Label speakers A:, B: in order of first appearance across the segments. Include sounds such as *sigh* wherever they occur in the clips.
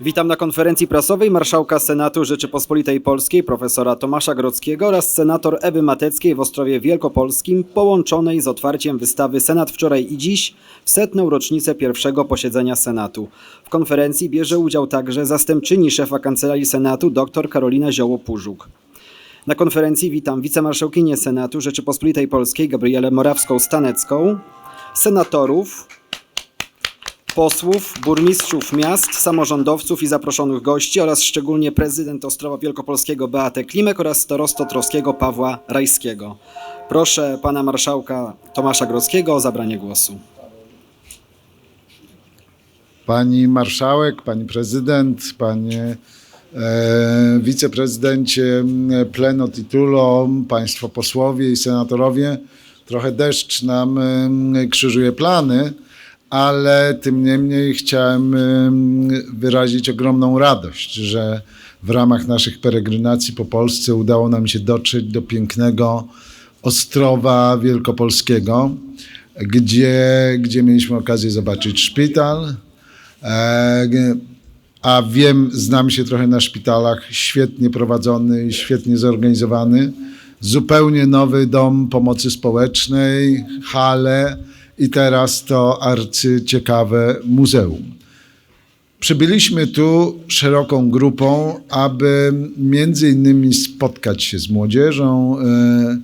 A: Witam na konferencji prasowej marszałka Senatu Rzeczypospolitej Polskiej profesora Tomasza Grodzkiego oraz senator Ewy Mateckiej w Ostrowie Wielkopolskim połączonej z otwarciem wystawy Senat wczoraj i dziś w setną rocznicę pierwszego posiedzenia Senatu. W konferencji bierze udział także zastępczyni szefa Kancelarii Senatu dr Karolina Zioło-Pużuk. Na konferencji witam wicemarszałkinię Senatu Rzeczypospolitej Polskiej Gabrielę Morawską-Stanecką, senatorów, posłów, burmistrzów miast, samorządowców i zaproszonych gości oraz szczególnie prezydent Ostrowa Wielkopolskiego Beatę Klimek oraz starosto Troskiego Pawła Rajskiego. Proszę pana marszałka Tomasza Grodzkiego o zabranie głosu.
B: Pani marszałek, pani prezydent, panie e, wiceprezydencie, m, pleno titulo, państwo posłowie i senatorowie. Trochę deszcz nam em, krzyżuje plany, ale tym niemniej chciałem em, wyrazić ogromną radość, że w ramach naszych peregrinacji po Polsce udało nam się dotrzeć do pięknego Ostrowa Wielkopolskiego, gdzie, gdzie mieliśmy okazję zobaczyć szpital, E, a wiem, znam się trochę na szpitalach, świetnie prowadzony i świetnie zorganizowany. Zupełnie nowy dom pomocy społecznej, hale i teraz to arcyciekawe muzeum. Przybyliśmy tu szeroką grupą, aby między innymi spotkać się z młodzieżą, e,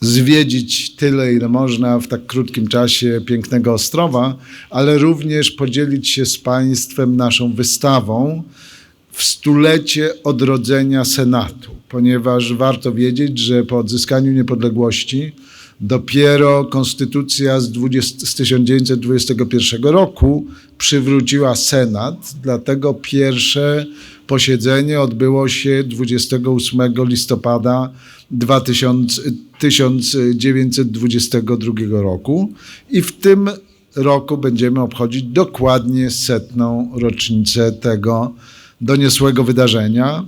B: zwiedzić tyle, ile można w tak krótkim czasie pięknego Ostrowa, ale również podzielić się z Państwem naszą wystawą w stulecie odrodzenia Senatu, ponieważ warto wiedzieć, że po odzyskaniu niepodległości dopiero konstytucja z, 20, z 1921 roku przywróciła Senat, dlatego pierwsze posiedzenie odbyło się 28 listopada 2000, 1922 roku i w tym roku będziemy obchodzić dokładnie setną rocznicę tego doniosłego wydarzenia.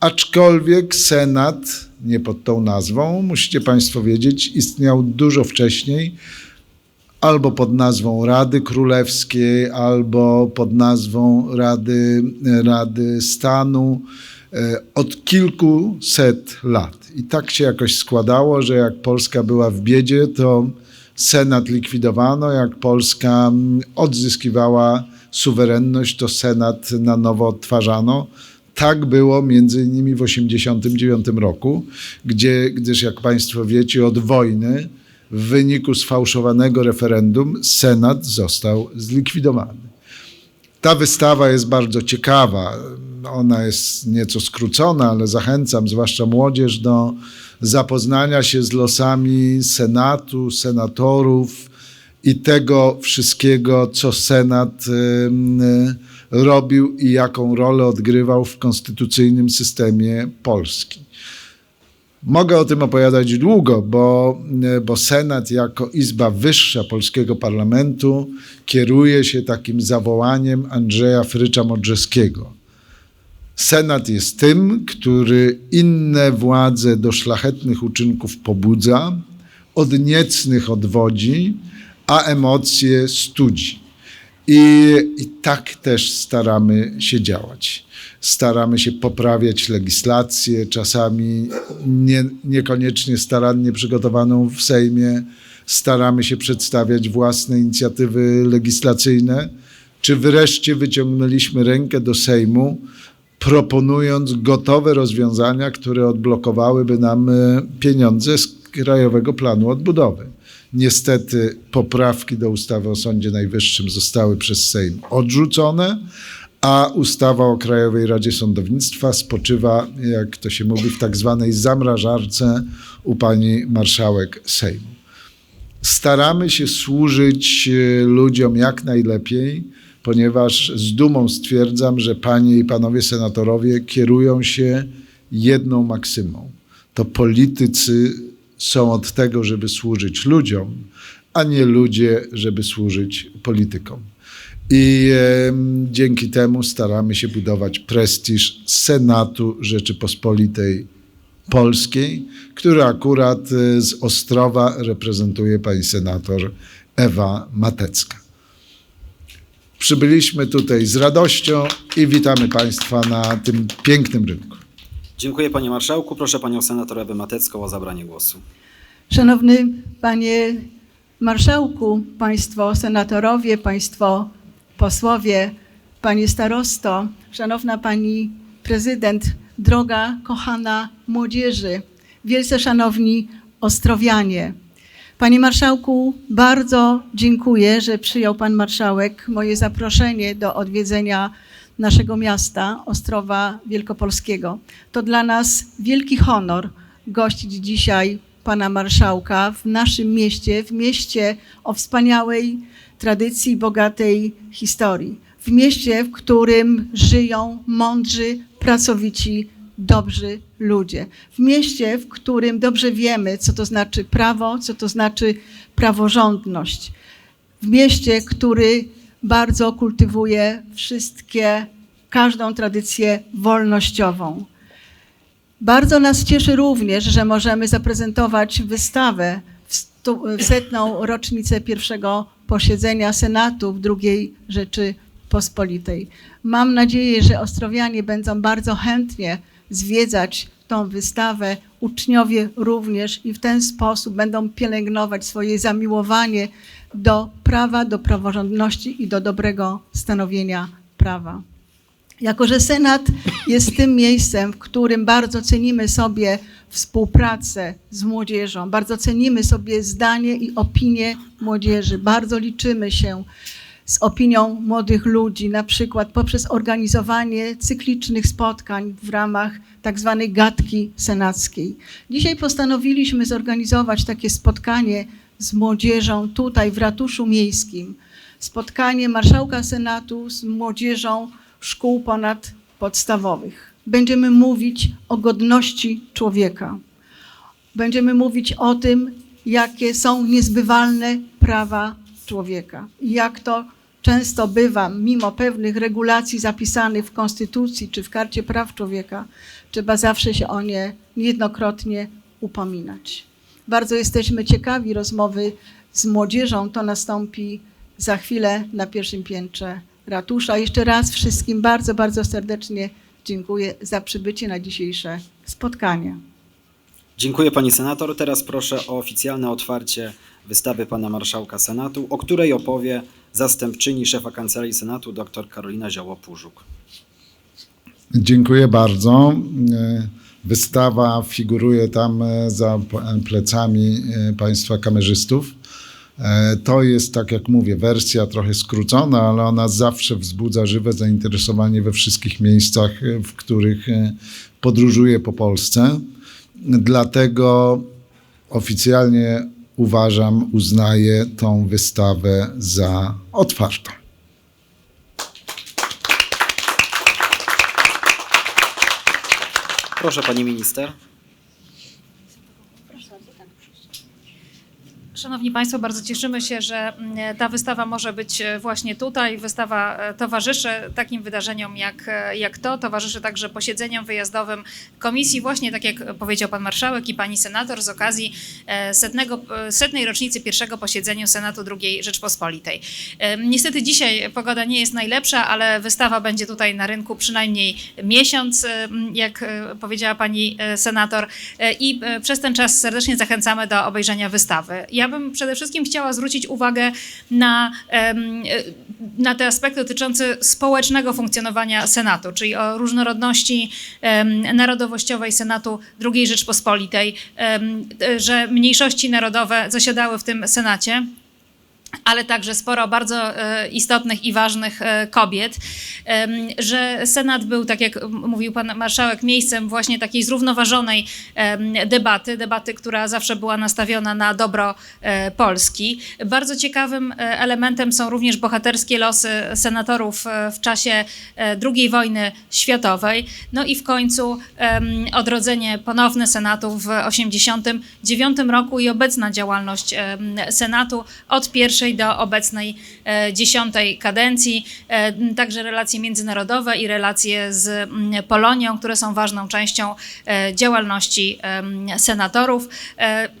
B: Aczkolwiek Senat, nie pod tą nazwą, musicie Państwo wiedzieć, istniał dużo wcześniej, albo pod nazwą Rady Królewskiej, albo pod nazwą Rady, Rady Stanu e, od kilkuset lat. I tak się jakoś składało, że jak Polska była w biedzie, to Senat likwidowano, jak Polska mm, odzyskiwała suwerenność, to Senat na nowo odtwarzano. Tak było między innymi w 1989 roku, gdzie, gdyż jak Państwo wiecie, od wojny w wyniku sfałszowanego referendum Senat został zlikwidowany. Ta wystawa jest bardzo ciekawa. Ona jest nieco skrócona, ale zachęcam zwłaszcza młodzież do zapoznania się z losami Senatu, senatorów i tego wszystkiego, co Senat em, robił i jaką rolę odgrywał w konstytucyjnym systemie Polski. Mogę o tym opowiadać długo, bo, bo Senat jako Izba Wyższa Polskiego Parlamentu kieruje się takim zawołaniem Andrzeja Frycza Modrzewskiego. Senat jest tym, który inne władze do szlachetnych uczynków pobudza, od niecnych odwodzi, a emocje studzi. I, I tak też staramy się działać. Staramy się poprawiać legislację, czasami nie, niekoniecznie starannie przygotowaną w Sejmie. Staramy się przedstawiać własne inicjatywy legislacyjne. Czy wreszcie wyciągnęliśmy rękę do Sejmu, proponując gotowe rozwiązania, które odblokowałyby nam e, pieniądze z Krajowego Planu Odbudowy. Niestety poprawki do ustawy o Sądzie Najwyższym zostały przez Sejm odrzucone, a ustawa o Krajowej Radzie Sądownictwa spoczywa, jak to się mówi, w tak zwanej zamrażarce u pani marszałek Sejmu. Staramy się służyć e, ludziom jak najlepiej, ponieważ z dumą stwierdzam, że panie i panowie senatorowie kierują się jedną maksymą. To politycy są od tego, żeby służyć ludziom, a nie ludzie, żeby służyć politykom. I e, dzięki temu staramy się budować prestiż Senatu Rzeczypospolitej Polskiej, który akurat e, z Ostrowa reprezentuje pani senator Ewa Matecka. Przybyliśmy tutaj z radością i witamy Państwa na tym pięknym rynku.
A: Dziękuję panie marszałku. Proszę panią senator Ewę Matecką o zabranie głosu.
C: Szanowny Panie Marszałku, Państwo Senatorowie, Państwo Posłowie, Panie Starosto, Szanowna Pani Prezydent, droga, kochana młodzieży, wielce szanowni Ostrowianie. Panie Marszałku, bardzo dziękuję, że przyjął Pan Marszałek moje zaproszenie do odwiedzenia naszego miasta, Ostrowa Wielkopolskiego. To dla nas wielki honor gościć dzisiaj Pana Marszałka w naszym mieście, w mieście o wspaniałej tradycji, bogatej historii. W mieście, w którym żyją mądrzy, pracowici, dobrzy ludzie. W mieście, w którym dobrze wiemy, co to znaczy prawo, co to znaczy praworządność. W mieście, który bardzo kultywuje wszystkie, każdą tradycję wolnościową. Bardzo nas cieszy również, że możemy zaprezentować wystawę w, stu, w setną rocznicę pierwszego posiedzenia Senatu w II Rzeczypospolitej. Mam nadzieję, że Ostrowianie będą bardzo chętnie zwiedzać tą wystawę, uczniowie również i w ten sposób będą pielęgnować swoje zamiłowanie do prawa, do praworządności i do dobrego stanowienia prawa. Jako, że Senat jest tym miejscem, w którym bardzo cenimy sobie współpracę z młodzieżą, bardzo cenimy sobie zdanie i opinię młodzieży, bardzo liczymy się z opinią młodych ludzi, na przykład poprzez organizowanie cyklicznych spotkań w ramach tak zwanej gadki senackiej. Dzisiaj postanowiliśmy zorganizować takie spotkanie z młodzieżą tutaj w ratuszu miejskim. Spotkanie marszałka Senatu z młodzieżą szkół ponadpodstawowych. Będziemy mówić o godności człowieka. Będziemy mówić o tym, jakie są niezbywalne prawa człowieka i jak to często bywa, mimo pewnych regulacji zapisanych w Konstytucji czy w Karcie Praw Człowieka, trzeba zawsze się o nie niejednokrotnie upominać. Bardzo jesteśmy ciekawi rozmowy z młodzieżą. To nastąpi za chwilę na pierwszym piętrze ratusza. Jeszcze raz wszystkim bardzo, bardzo serdecznie dziękuję za przybycie na dzisiejsze spotkanie.
A: Dziękuję pani senator. Teraz proszę o oficjalne otwarcie wystawy pana marszałka Senatu, o której opowie zastępczyni szefa Kancelarii Senatu dr Karolina Zioło-Pużuk.
B: Dziękuję bardzo. Wystawa figuruje tam e, za plecami e, Państwa kamerzystów. E, To jest, tak jak mówię, wersja trochę skrócona, ale ona zawsze wzbudza żywe zainteresowanie we wszystkich miejscach, w których podróżuję po Polsce. Dlatego oficjalnie uważam, uznaję tą wystawę za otwartą.
A: Proszę pani minister.
D: Szanowni Państwo, bardzo cieszymy się, że mm, ta wystawa może być e, właśnie tutaj. Wystawa e, towarzyszy takim wydarzeniom jak, e, jak to, towarzyszy także posiedzeniom wyjazdowym komisji, właśnie tak jak powiedział Pan Marszałek i Pani Senator z okazji setnego, setnej rocznicy pierwszego posiedzenia Senatu II Rzeczpospolitej. Niestety dzisiaj pogoda nie jest najlepsza, ale wystawa będzie tutaj na rynku przynajmniej miesiąc, jak powiedziała Pani Senator i przez ten czas serdecznie zachęcamy do obejrzenia wystawy. Ja bym przede wszystkim chciała zwrócić uwagę na, e, na te aspekty dotyczące społecznego funkcjonowania Senatu, czyli o różnorodności narodowościowej Senatu II Rzeczpospolitej, e, że mniejszości narodowe zasiadały w tym Senacie ale także sporo bardzo e, istotnych i ważnych e, kobiet, że Senat był, tak jak mówił pan marszałek, miejscem właśnie takiej zrównoważonej debaty, debaty, która zawsze była nastawiona na dobro e, Polski. Bardzo ciekawym elementem są również bohaterskie losy senatorów w czasie II wojny światowej. No i w końcu odrodzenie ponowne Senatu w 1989 roku i obecna działalność Senatu od pierwszej do obecnej e, dziesiątej kadencji. E, Także relacje międzynarodowe i relacje z Polonią, które są ważną częścią e, działalności senatorów.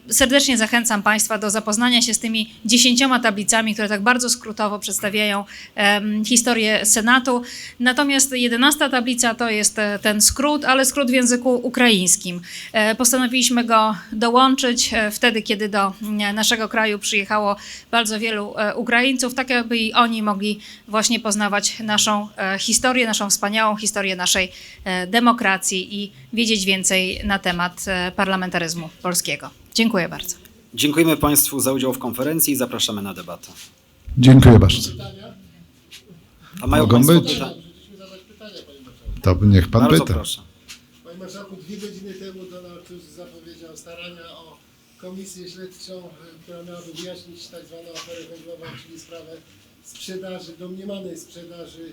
D: Serdecznie zachęcam Państwa do zapoznania się z tymi dziesięcioma tablicami, które tak bardzo skrótowo przedstawiają historię Senatu. Natomiast jedenasta tablica to jest ten skrót, ale skrót w języku ukraińskim. Postanowiliśmy go dołączyć wtedy, kiedy do naszego kraju przyjechało bardzo wielu e, Ukraińców, tak aby i oni mogli właśnie poznawać naszą e, historię, naszą wspaniałą historię naszej e, demokracji i wiedzieć więcej na temat parlamentaryzmu polskiego. Dziękuję bardzo.
A: Dziękujemy Państwu za udział w konferencji i zapraszamy na debatę.
B: Dziękuję bardzo.
A: A mają
B: Mogą
A: Państwo
B: być. To niech pan
A: Bardzo
B: pyta.
A: proszę.
E: Panie Marszałku, dwie godziny temu Donald Tusk zapowiedział starania o komisję śledczą, y, która miałaby wyjaśnić tak zwaną aferę węglową, czyli sprawę sprzedaży, domniemanej sprzedaży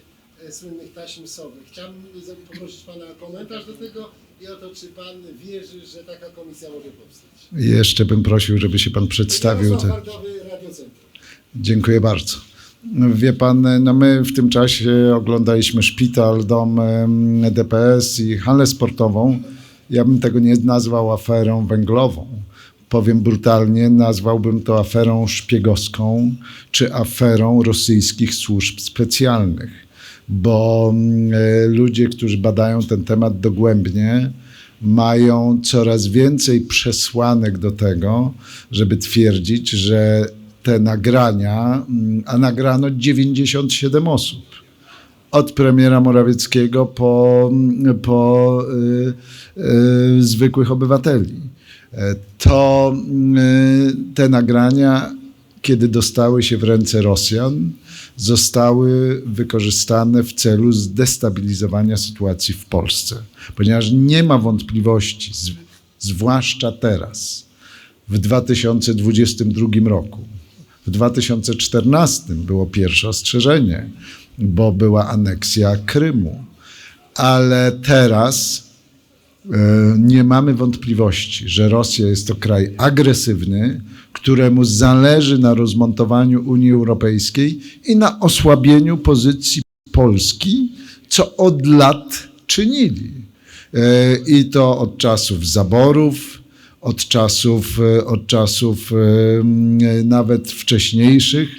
E: e, słynnych taśm sowy. Chciałbym poprosić Pana o komentarz do tego i o to, czy Pan wierzy, że taka komisja może powstać.
B: Jeszcze bym prosił, żeby się pan przedstawił. Te... Dziękuję bardzo. No, Wie pan, no my w tym czasie oglądaliśmy szpital, dom DPS i halę sportową. Ja bym tego nie nazwał aferą węglową. Powiem brutalnie, nazwałbym to aferą szpiegowską czy aferą rosyjskich służb specjalnych, bo mm, e, ludzie, którzy badają ten temat dogłębnie, mają coraz więcej przesłanek do tego, żeby twierdzić, że te nagrania, mm, a nagrano 97 osób. Od premiera Morawieckiego po, mm, po y, y, zwykłych obywateli. E, To y, te nagrania, kiedy dostały się w ręce Rosjan, zostały wykorzystane w celu zdestabilizowania sytuacji w Polsce. Ponieważ nie ma wątpliwości, zwłaszcza teraz, w 2022 roku. W 2014 było pierwsze ostrzeżenie, bo była aneksja Krymu. Ale teraz e, nie mamy wątpliwości, że Rosja jest to kraj agresywny, któremu zależy na rozmontowaniu Unii Europejskiej i na osłabieniu pozycji Polski, co od lat czynili. E, I to od czasów zaborów, od czasów, e, od czasów e, nawet wcześniejszych,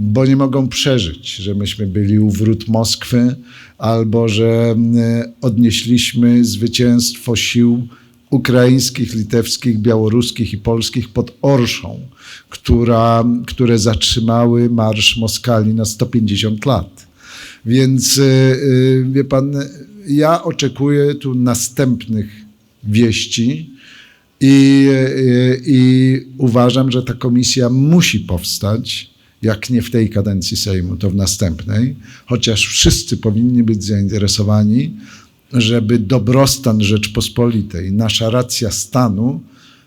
B: bo nie mogą przeżyć, że myśmy byli u wrót Moskwy albo że m, odnieśliśmy zwycięstwo sił ukraińskich, litewskich, białoruskich i polskich pod Orszą, która, które zatrzymały marsz Moskali na 150 lat. Więc y, y, wie pan, ja oczekuję tu następnych wieści i, y, i uważam, że ta komisja musi powstać. Jak nie w tej kadencji Sejmu, to w następnej, chociaż wszyscy powinni być zainteresowani, żeby dobrostan Rzeczpospolitej, nasza racja stanu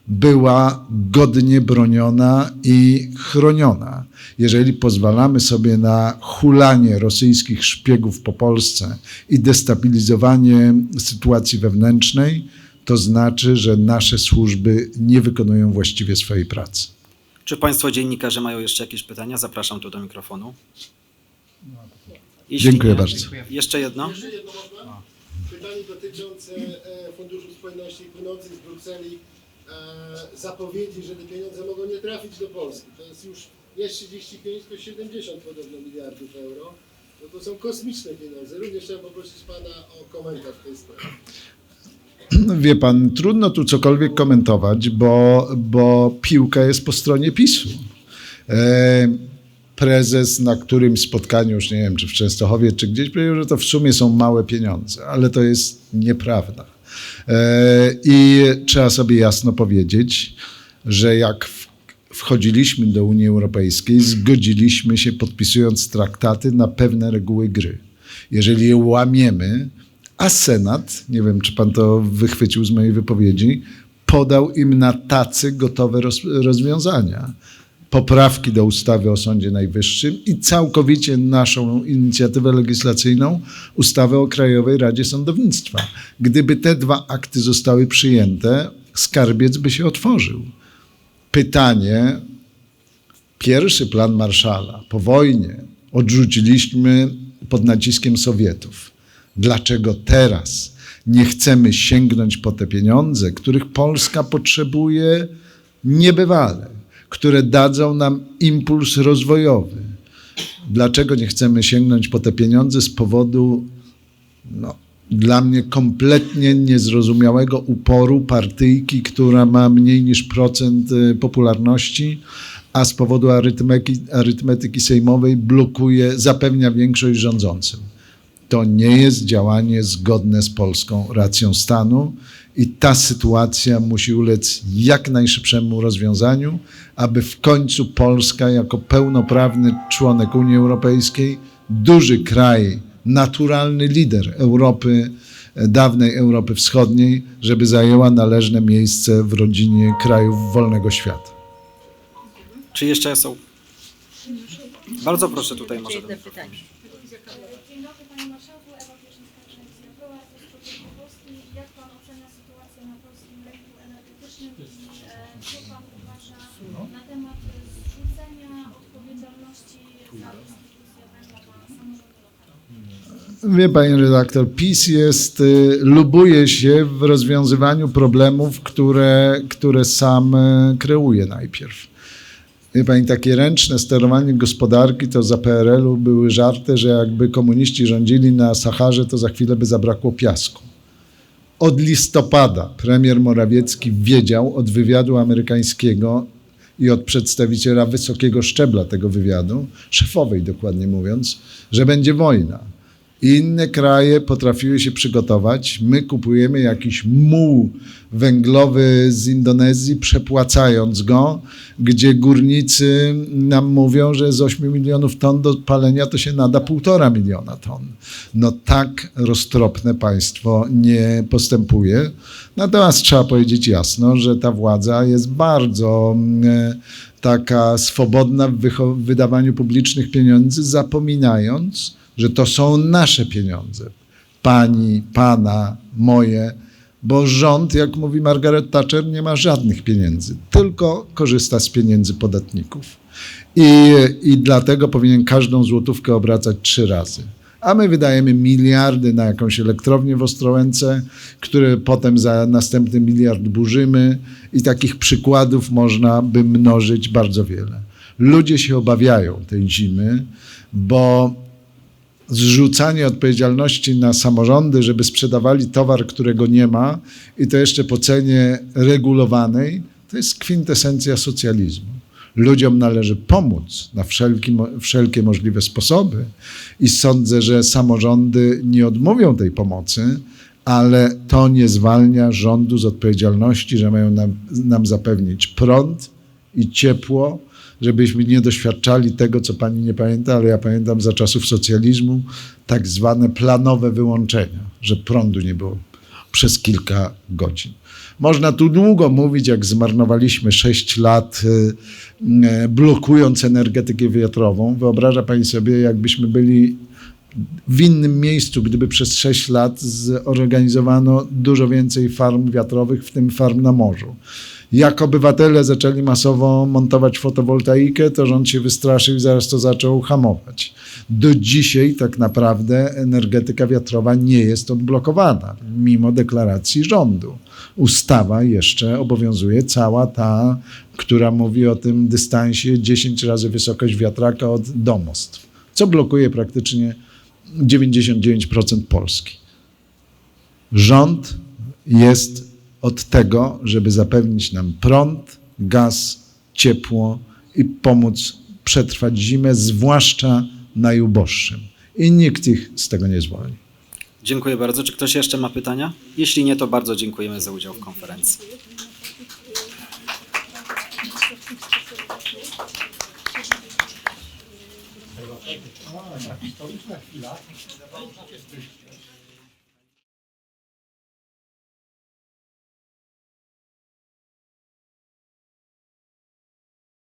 B: była godnie broniona i chroniona. Jeżeli pozwalamy sobie na hulanie rosyjskich szpiegów po Polsce i destabilizowanie sytuacji wewnętrznej, to znaczy, że nasze służby nie wykonują właściwie swojej pracy.
A: Czy Państwo dziennikarze mają jeszcze jakieś pytania? Zapraszam tu do mikrofonu. Jeśli
B: Dziękuję
A: nie,
B: bardzo.
A: Jeszcze jedno?
E: Jeszcze jedno można? Pytanie dotyczące e, Funduszu Spójności płynących z Brukseli. E, zapowiedzi, że te pieniądze mogą nie trafić do Polski. To jest już nie 35, tylko 70 podobno miliardów euro. No to są kosmiczne pieniądze. Również chciałem poprosić Pana o komentarz w tej sprawie. *clears throat*
B: Wie pan, trudno tu cokolwiek komentować, bo, bo piłka jest po stronie PiSu. E, prezes na którymś spotkaniu, już nie wiem, czy w Częstochowie, czy gdzieś, powiedział, że to w sumie są małe pieniądze, ale to jest nieprawda. E, I trzeba sobie jasno powiedzieć, że jak w, wchodziliśmy do Unii Europejskiej, zgodziliśmy się, podpisując traktaty, na pewne reguły gry. Jeżeli je łamiemy, a Senat, nie wiem, czy pan to wychwycił z mojej wypowiedzi, podał im na tacy gotowe roz, rozwiązania. Poprawki do ustawy o Sądzie Najwyższym i całkowicie naszą inicjatywę legislacyjną, ustawę o Krajowej Radzie Sądownictwa. Gdyby te dwa akty zostały przyjęte, skarbiec by się otworzył. Pytanie, Pierwszy plan Marszala po wojnie odrzuciliśmy pod naciskiem Sowietów. Dlaczego teraz nie chcemy sięgnąć po te pieniądze, których Polska potrzebuje niebywale, które dadzą nam impuls rozwojowy? Dlaczego nie chcemy sięgnąć po te pieniądze z powodu no, dla mnie kompletnie niezrozumiałego uporu partyjki, która ma mniej niż procent y, popularności, a z powodu arytmetyki sejmowej blokuje, zapewnia większość rządzącym. To nie jest działanie zgodne z polską racją stanu i ta sytuacja musi ulec jak najszybszemu rozwiązaniu, aby w końcu Polska jako pełnoprawny członek Unii Europejskiej, duży kraj, naturalny lider Europy, e, dawnej Europy Wschodniej, żeby zajęła należne miejsce w rodzinie krajów wolnego świata.
A: Czy jeszcze są? Bardzo proszę tutaj może.
F: Jedno pytanie.
G: Dzień dobry Panie Marszałku, Ewa Pieszynska-Krzyńska, była ze Spółki Polskiej. Jak Pan ocenia sytuację na polskim rynku energetycznym i e, Pan uważa na temat zrzucenia odpowiedzialności za?
B: Wie pani redaktor, PiS jest, y, lubuje się w rozwiązywaniu problemów, które, które sam y, kreuje najpierw. Wie pani, takie ręczne sterowanie gospodarki to za PRL-u były żarty, że jakby komuniści rządzili na Saharze, to za chwilę by zabrakło piasku. Od listopada premier Morawiecki wiedział od wywiadu amerykańskiego i od przedstawiciela wysokiego szczebla tego wywiadu, szefowej dokładnie mówiąc, że będzie wojna. Inne kraje potrafiły się przygotować. My kupujemy jakiś muł węglowy z Indonezji, przepłacając go, gdzie górnicy nam mówią, że z 8 milionów ton do palenia to się nada półtora miliona ton. No tak roztropne państwo nie postępuje. Natomiast trzeba powiedzieć jasno, że ta władza jest bardzo mm, taka swobodna w wydawaniu publicznych pieniędzy, zapominając, że to są nasze pieniądze. Pani, pana, moje, bo rząd, jak mówi Margaret Thatcher, nie ma żadnych pieniędzy, tylko korzysta z pieniędzy podatników. I, I dlatego powinien każdą złotówkę obracać trzy razy. A my wydajemy miliardy na jakąś elektrownię w Ostrołęce, które potem za następny miliard burzymy i takich przykładów można by mnożyć bardzo wiele. Ludzie się obawiają tej zimy, bo zrzucanie odpowiedzialności na samorządy, żeby sprzedawali towar, którego nie ma i to jeszcze po cenie regulowanej, to jest kwintesencja socjalizmu. Ludziom należy pomóc na wszelki, wszelkie możliwe sposoby i sądzę, że samorządy nie odmówią tej pomocy, ale to nie zwalnia rządu z odpowiedzialności, że mają nam, nam zapewnić prąd i ciepło, żebyśmy nie doświadczali tego, co pani nie pamięta, ale ja pamiętam za czasów socjalizmu, tak zwane planowe wyłączenia, że prądu nie było przez kilka godzin. Można tu długo mówić, jak zmarnowaliśmy 6 lat y, y, blokując energetykę wiatrową. Wyobraża pani sobie, jakbyśmy byli w innym miejscu, gdyby przez 6 lat zorganizowano dużo więcej farm wiatrowych, w tym farm na morzu. Jak obywatele zaczęli masowo montować fotowoltaikę, to rząd się wystraszył i zaraz to zaczął hamować. Do dzisiaj tak naprawdę energetyka wiatrowa nie jest odblokowana, mimo deklaracji rządu. Ustawa jeszcze obowiązuje, cała ta, która mówi o tym dystansie 10 razy wysokość wiatraka od domostw, co blokuje praktycznie 99% Polski. Rząd jest od tego, żeby zapewnić nam prąd, gaz, ciepło i pomóc przetrwać zimę, zwłaszcza najuboższym. I nikt ich z tego nie zwolni.
A: Dziękuję bardzo. Czy ktoś jeszcze ma pytania? Jeśli nie, to bardzo dziękujemy za udział w konferencji.
H: Historyczna chwila.